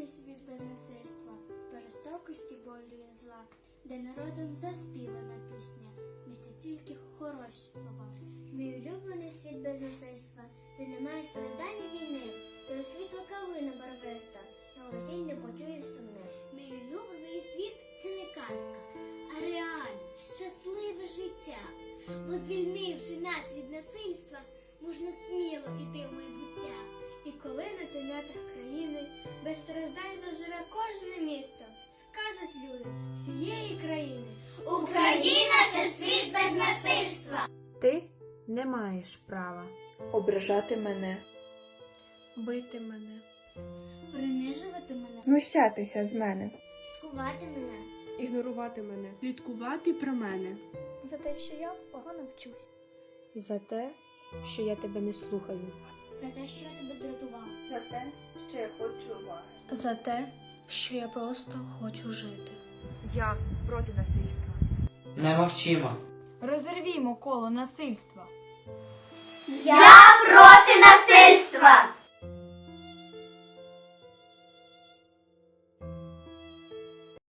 улюблений світ без насильства, жорстокості болю і зла, де народом заспівана пісня, містить тільки хороші слова. Мій улюблений світ без насильства, де немає страждань і війни, де світло калина барвиста, на осінь не почуєш сумне. Мій улюблений світ це не казка, а реальне, щасливе життя. Бо звільнивши нас від насильства, можна сміло йти в майбуття. І коли на тенетах країни без страждань заживе кожне місто, скажуть люди всієї країни. Україна це світ без насильства. Ти не маєш права. ображати мене, бити мене, Принижувати мене, знущатися з мене, Скувати мене. ігнорувати мене, пліткувати про мене. за те, що я погано вчусь, за те, що я тебе не слухаю, За те, що я тебе дратував. За те, що я хочу уваги. за те, що я просто хочу жити. Я проти насильства. Не мовчимо. Розірвімо коло насильства. Я проти насильства.